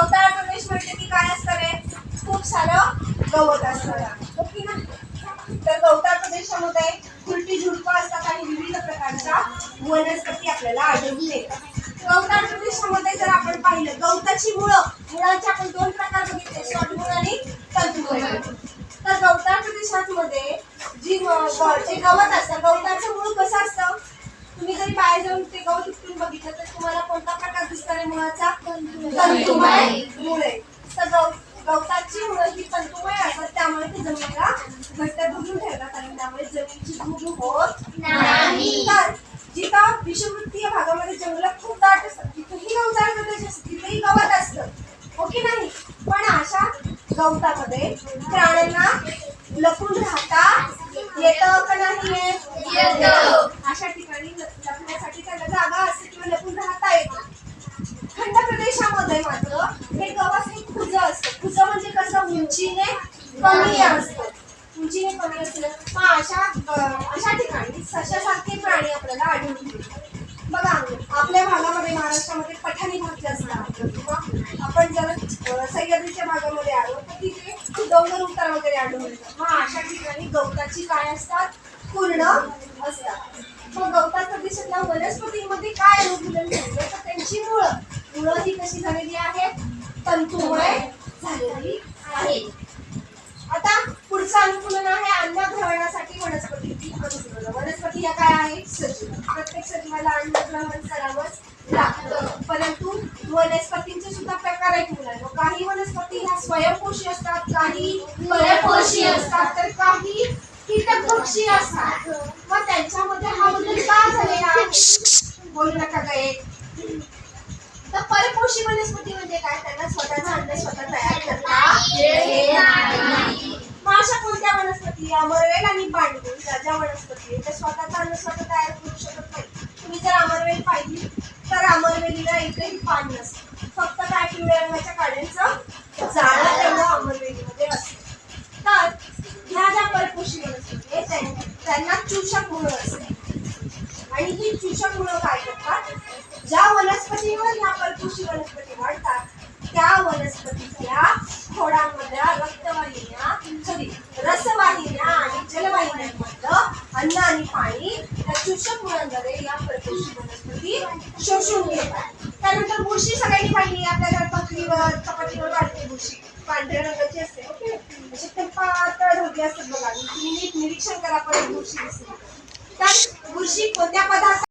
अवतार प्रदेश म्हणजे की काय असणार आहे खूप सारं गवत असणार तर गवताळ प्रदेशामध्ये खुलटी झुडपं असतात आणि विविध प्रकारच्या वनस्पती आपल्याला आढळून येतात. गवताळ प्रदेशामध्ये जर आपण पाहिलं गवताची मुळं मुळांचे आपण दोन प्रकार बघितले सॉटमुळ आणि तंतुमूळ तर गवताळ प्रदेशांमध्ये जी जे गवत असतं गवताचं मूळ कसं असतं? तुम्ही जरी पाय जाऊन ते गवत उठून बघितलं तर तुम्हाला कोणता मुळाचा तंतुमय. मुळे. गवताची मुळं ही तंतुमय असतात त्यामुळे ते जमिनीला घट्ट धरून ठेवतात आणि त्यामुळे जमिनीची धूप होत नाही. तर जिथं विषुवृत्तीय भागामध्ये जंगल खूप दाट असतात तिथेही गवताळ प्रदेश असतो तिथेही गवत असतं. ओके नाही? पण अशा गवतामध्ये प्राण्यांना लपून राहता येतं का नाही? येत. उंचीने कमी असतात उंचीने कमी असलं मग अशा अशा ठिकाणी सशासारखे प्राणी आपल्याला आढळून येतात. बघा आपल्या भागामध्ये महाराष्ट्रामध्ये पठाणी भाग जास्त आहे. किंवा आपण जर सह्याद्रीच्या भागामध्ये आलो तर तिथे डोंगर उतार वगैरे आढळून येतात. मग अशा ठिकाणी गवताची काय असतात? पूर्ण असतात. मग गवतात प्रदेशातल्या वनस्पतींमध्ये काय अनुकूलन झालं तर त्यांची मुळं. मुळं ही कशी झालेली आहेत? तंतुमय झालेली अनुकूलन आहे अन्न ग्रहणासाठी वनस्पतीची अनुकूलन वनस्पती या काय आहे सजीव. प्रत्येक सजीवाला अन्न ग्रहण करावंच लागतं. परंतु वनस्पतींचे सुद्धा प्रकार आहेत मुलांना. काही वनस्पती ह्या स्वयंपोषी असतात काही परपोषी असतात. तर काही कीटकपक्षी असतात. मग त्यांच्यामध्ये हा बदल का झालेला आहे? बोलू नका गे तर परपोषी वनस्पती म्हणजे काय? त्यांना स्वतःचा अन्न स्वतः तयार करता येत नाही. कोणत्या अमरवेल आणि पांडू या ज्या वनस्पती आहेत, त्या स्वतःचा अन्न स्वतः तयार करू शकत नाही. तुम्ही जर अमरवेल पाहिली तर अमरवेलीला एकही पान नसतं. फक्त काय पिवळ्या रंगाच्या काड्यांचं जाळा तेवढं अमरवेलीमध्ये असतं. तर ह्या ज्या परपोषी वनस्पती आहेत त्यां- त्यांना चूषक मुळं असते. आणि ही चूषक मुळं काय करतात? ज्या वनस्पतीवर ह्या परपोषी वनस्पती वाढतात त्या वनस्पतीच्या खोडांमध्ये रक्तवाहिन्या सॉरी रसवाहिन्या आणि जलवाहिन्यांमधलं अन्न आणि पाणी या चूषक मुळांद्वारे या परपोषी वनस्पती शोषून घेतात. त्यानंतर बुरशी सगळ्यांनी पाहिली आपल्या घरात पत्रीवर चपातीवर वाढते बुरशी. पांढऱ्या रंगाची असते ओके? असे ते पातळ ढोके असतात बघा. तुम्ही नीट निरीक्षण करा परत बुरशी दिसली. तर बुरशी कोणत्या पदार्थ